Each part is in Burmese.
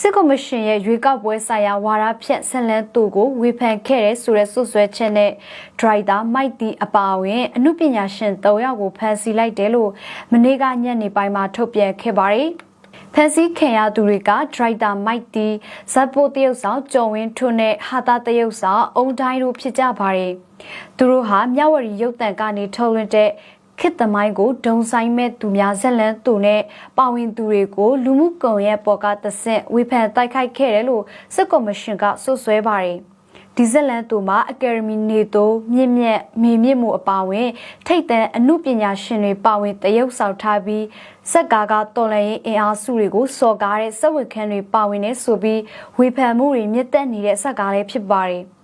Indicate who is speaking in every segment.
Speaker 1: စစ်ကော်မရှင်ရဲ့ရွေးကောက်ပွဲဆိုင်ရာဝါဒဖြန့်ဆက်လန်းသူကိုဝေဖန်ခဲ့တဲ့ဆိုတဲ့ဆွဆွဲချက်နဲ့ဒရိုက်တာမိုက်တီအပါအဝင်အမှုပညာရှင်၃ယောက်ကိုဖမ်းဆီးလိုက်တယ်လို့မနေ့ကညနေပိုင်းမှာထုတ်ပြန်ခဲ့ပါတယ်။ဖန်စီခင်ရသူတွေကဒရိုက်တာမိုက်တီဇက်ပိုတရုတ်ဆောင်ကျော်ဝင်းထွန်းနဲ့ဟာတာတရုတ်ဆောင်အုံတိုင်းတို့ဖြစ်ကြပါတယ်။သူတို့ဟာမြဝရီရုပ်တံကနေထုတ်လွှင့်တဲ့ ခေတ်သမိုင်းကိုဒုံဆိုင်မဲ့သူများဇက်လန်းသူနဲ့ပါဝင်သူတွေကိုလူမှုကွန်ရက်ပေါ်ကတဆင့်ဝေဖန်တိုက်ခိုက်ခဲ့တယ်လို့စစ်ကော်မရှင်ကဆွဆွဲပါတယ်။ဒီဇက်လန်တူမှာအကယ်ဒမီနေတိုမြင့်မြတ်မေမြင့်မှုအပါအဝင် ထိတ်တန့်အမှုပညာရှင်တွေပါဝင်တရုပ်ဆောင်ထားပြီးစက်ကားကတော်လှန်ရေးအင်အားစုတွေကိုစော်ကားတဲ့စက်ဝတ်ခန်းတွေပါဝင်နေဆိုပြီးဝေဖန်မှုတွေမြင့်တက်နေတဲ့စက်ကားလေးဖြစ်ပါတယ်။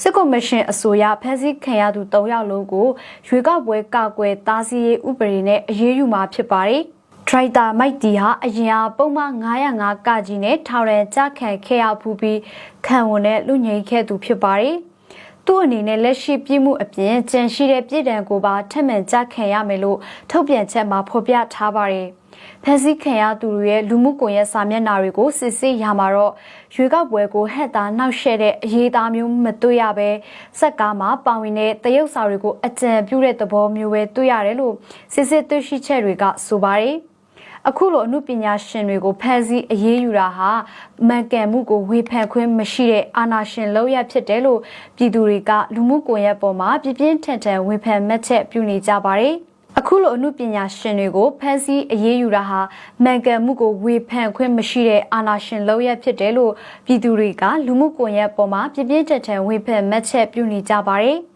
Speaker 1: စစ်ကော်မရှင်အဆိုအရဖမ်းဆီးခံရသူ၃ယောက်လုံးကိုရွေးကောက်ပွဲကာကွယ်တားဆီးရေးဥပဒေနဲ့အရေးယူမှာဖြစ်ပါတယ်။ထရိုက်တာမိုက်တီဟာအရင်ကပုံမှန်905ကကြီးနဲ့ထောင်ရန်ကြခံခဲ့ရဖူးပြီးခံဝန်နဲ့လူငိမ့်ခဲ့သူဖြစ်ပါတယ်။ သူ့အနေနဲ့လက်ရှိပြည်မှုအပြင်ကြံရှိတဲ့ပြည်တံကိုပါထက်မှန်ကြခံရမယ်လို့ထုတ်ပြန်ချက်မှာဖော်ပြထားပါတယ်။ဖန်ဆီးခံရသူတွေရဲ့လူမှုကွန်ရက်စာမျက်နှာတွေကိုစစ်ဆေးရမှာတော့ရွေးကောက်ပွဲကိုဟက်တာနှောက်ယှက်တဲ့အရေးသားမျိုးမတွေ့ရပဲစက်ကားမှာပါဝင်တဲ့တရုတ်စာတွေကိုအကြံပြုတဲ့သဘောမျိုးပဲတွေ့ရတယ်လို့စစ်စစ်တွေ့ရှိချက်တွေကဆိုပါတယ် အခုလိုအမှုပညာရှင်တွေကိုဖန်ဆီးအရေးယူတာဟာမှန်ကန်မှုကိုဝေဖန်ခွင့်မရှိတဲ့အာဏာရှင်လောက်ရဖြစ်တယ်လို့ပြည်သူတွေကလူမှုကွန်ရက်ပေါ်မှာပြပြင်းထန်ထန်ဝေဖန်မှတ်ချက်ပြုနေကြပါတယ်။အခုလိုအမှုပညာရှင်တွေကိုဖမ်းဆီးအရေးယူတာဟာမှန်ကန်မှုကိုဝေဖန်ခွင့်မရှိတဲ့အာဏာရှင်လောက်ရဖြစ်တယ်လို့ပြည်သူတွေကလူမှုကွန်ရက်ပေါ်မှာပြပြထန်ထန်ဝေဖန်မှတ်ချက်ပြုနေကြပါတယ်။